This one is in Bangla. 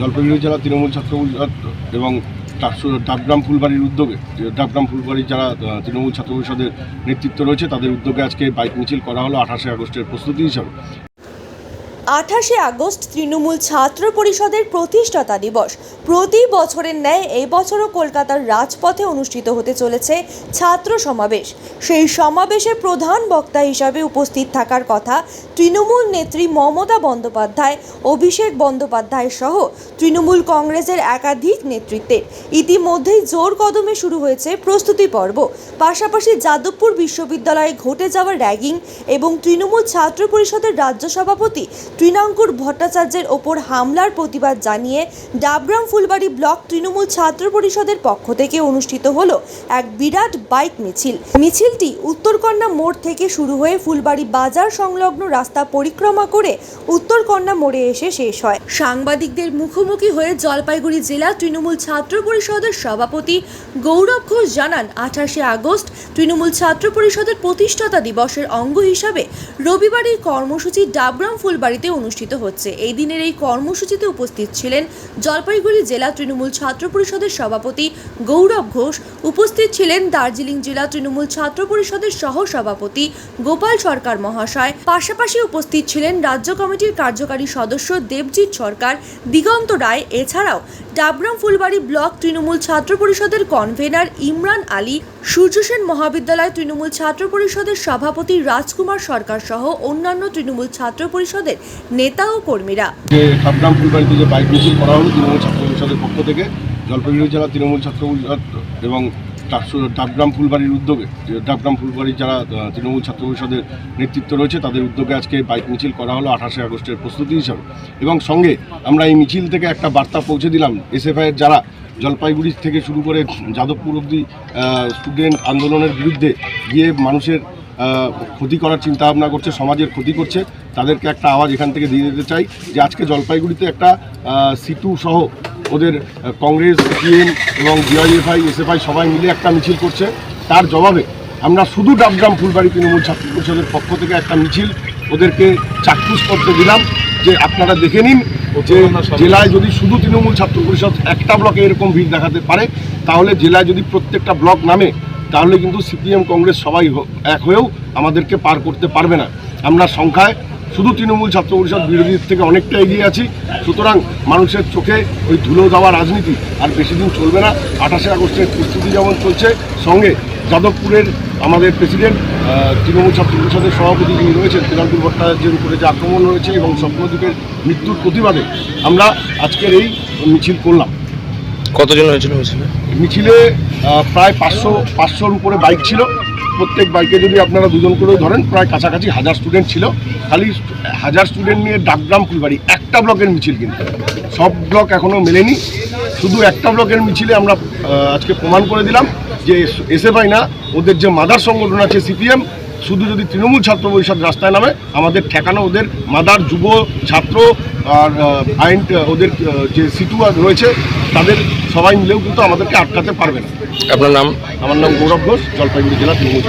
জলপাইগুড়ি জেলা তৃণমূল ছাত্র এবং ডাবগ্রাম ফুলবাড়ির উদ্যোগে ডাবগ্রাম ফুলবাড়ির যারা তৃণমূল ছাত্র পরিষদের নেতৃত্ব রয়েছে, তাদের উদ্যোগে আজকে বাইক মিছিল করা হলো আঠাশে আগস্টের প্রস্তুতি হিসাবে। আঠাশে আগস্ট তৃণমূল ছাত্র পরিষদের প্রতিষ্ঠাতা দিবস। প্রতি বছরের ন্যায় এই বছরও কলকাতার রাজপথে অনুষ্ঠিত হতে চলেছে ছাত্র সমাবেশ। সেই সমাবেশে প্রধান বক্তা হিসাবে উপস্থিত থাকার কথা তৃণমূল নেত্রী মমতা বন্দ্যোপাধ্যায়, অভিষেক বন্দ্যোপাধ্যায় সহ তৃণমূল কংগ্রেসের একাধিক নেতৃত্বের। ইতিমধ্যেই জোর কদমে শুরু হয়েছে প্রস্তুতি পর্ব। পাশাপাশি যাদবপুর বিশ্ববিদ্যালয়ে ঘটে যাওয়া র্যাগিং এবং তৃণমূল ছাত্র পরিষদের রাজ্য সভাপতি তৃণাঙ্কুর ভট্টাচার্যের ওপর হামলার প্রতিবাদ জানিয়ে ডাবগ্রাম ফুলবাড়ি ব্লক তৃণমূল ছাত্র পরিষদের পক্ষ থেকে অনুষ্ঠিত হল এক বিরাট বাইক মিছিল। মিছিলটি উত্তরকন্যা মোড় থেকে শুরু হয়ে ফুলবাড়ি বাজার সংলগ্ন রাস্তা পরিক্রমা করে উত্তরকন্যা মোড়ে এসে শেষ হয়। সাংবাদিকদের মুখোমুখি হয়ে জলপাইগুড়ি জেলা তৃণমূল ছাত্র পরিষদের সভাপতি গৌরব ঘোষ জানান, আঠাশে আগস্ট তৃণমূল ছাত্র পরিষদের প্রতিষ্ঠাতা দিবসের অঙ্গ হিসাবে রবিবার এই কর্মসূচি ডাবগ্রাম ফুলবাড়িতে অনুষ্ঠিত হচ্ছে। এই দিনের এই কর্মসূচিতে উপস্থিত ছিলেন জলপাইগুড়ি জেলা তৃণমূল ছাত্র পরিষদের সভাপতি গৌরব ঘোষ। উপস্থিত ছিলেন দার্জিলিং জেলা তৃণমূল ছাত্র পরিষদের সহ সভাপতি গোপাল সরকার মহাশয়। পাশাপাশি উপস্থিত ছিলেন রাজ্য কমিটির কার্যকারী সদস্য দেবজিৎ সরকার, দিগন্ত রায়। এছাড়াও ডাবগ্রাম ফুলবাড়ি ব্লক তৃণমূল ছাত্র পরিষদের কনভেনার ইমরান আলী সূর্যসেন মহাবিদ্যালয় তৃণমূল ছাত্র পরিষদের সভাপতি রাজকুমার সরকার সহ অন্যান্য তৃণমূল ছাত্র পরিষদের নেতা ও কর্মীরা। যে ডাকগ্রাম ফুলবাড়িতে যে বাইক মিছিল করা হলো তৃণমূল ছাত্র পরিষদের পক্ষ থেকে, জলপাইগুড়ি জেলা তৃণমূল ছাত্র এবং ডাকগ্রাম ফুলবাড়ির উদ্যোগে, যে ডাকগ্রাম ফুলবাড়ির যারা তৃণমূল ছাত্র পরিষদের নেতৃত্ব রয়েছে, তাদের উদ্যোগে আজকে বাইক মিছিল করা হলো আঠাশে আগস্টের প্রস্তুতি হিসাবে। এবং সঙ্গে আমরা এই মিছিল থেকে একটা বার্তা পৌঁছে দিলাম এসএফআইয়ের যারা জলপাইগুড়ি থেকে শুরু করে যাদবপুর অবধি স্টুডেন্ট আন্দোলনের বিরুদ্ধে গিয়ে মানুষের ক্ষতি করার চিন্তা ভাবনা করছে, সমাজের ক্ষতি করছে, তাদেরকে একটা আওয়াজ এখান থেকে দিয়ে দিতে চাই যে আজকে জলপাইগুড়িতে একটা সিটু সহ ওদের কংগ্রেস, সিপিএম এবং ডিআইএফআই এসএফআই সবাই মিলে একটা মিছিল করছে। তার জবাবে আমরা শুধু ডাবগ্রাম ফুলবাড়ি তৃণমূল ছাত্র পরিষদের পক্ষ থেকে একটা মিছিল ওদেরকে চাক্ষুষ করতে দিলাম যে আপনারা দেখে নিন যে জেলায় যদি শুধু তৃণমূল ছাত্র পরিষদ একটা ব্লকে এরকম ভিড় দেখাতে পারে তাহলে জেলায় যদি প্রত্যেকটা ব্লক নামে তাহলে কিন্তু সিপিএম কংগ্রেস সবাই এক হয়েও আমাদেরকে পার করতে পারবে না। আমরা সংখ্যায় শুধু তৃণমূল ছাত্র পরিষদ বিরোধীদের থেকে অনেকটা এগিয়ে আছি। সুতরাং মানুষের চোখে ওই ধুলো দেওয়া রাজনীতি আর বেশি দিন চলবে না। আঠাশে আগস্টের প্রস্তুতি যেমন চলছে সঙ্গে যাদবপুরের আমাদের প্রেসিডেন্ট তৃণমূল ছাত্র পরিষদের সভাপতি যিনি রয়েছেন তৃণমূল ভট্টাচার্যের উপরে যে আক্রমণ হয়েছে এবং স্বপ্নদ্বীপের মৃত্যুর প্রতিবাদে আমরা আজকের এই মিছিল করলাম। কতজন হয়েছিল মিছিলে? প্রায় পাঁচশো পাঁচশোর উপরে বাইক ছিল। প্রত্যেক বাইকে যদি আপনারা দুজন করেও ধরেন, প্রায় কাছাকাছি হাজার স্টুডেন্ট ছিল। খালি হাজার স্টুডেন্ট নিয়ে ডাকগ্রাম ফুলবাড়ি, একটা ব্লকের মিছিল কিন্তু। সব ব্লক এখনও মেলেনি। শুধু একটা ব্লকের মিছিলে আমরা আজকে প্রমাণ করে দিলাম যে এসএফআই না, ওদের যে মাদার সংগঠন আছে সিপিএম, শুধু যদি তৃণমূল ছাত্র পরিষদ রাস্তায় নামে, আমাদের ঠেকানো ওদের মাদার যুব ছাত্র আর আইন ওদের যে সিটু রয়েছে তাদের সবাই মিলেও কিন্তু আমাদেরকে আটকাতে পারবে না। আপনার নাম? আমার নাম গৌরব ঘোষ জলপাইগুড়ি জেলা তৃণমূল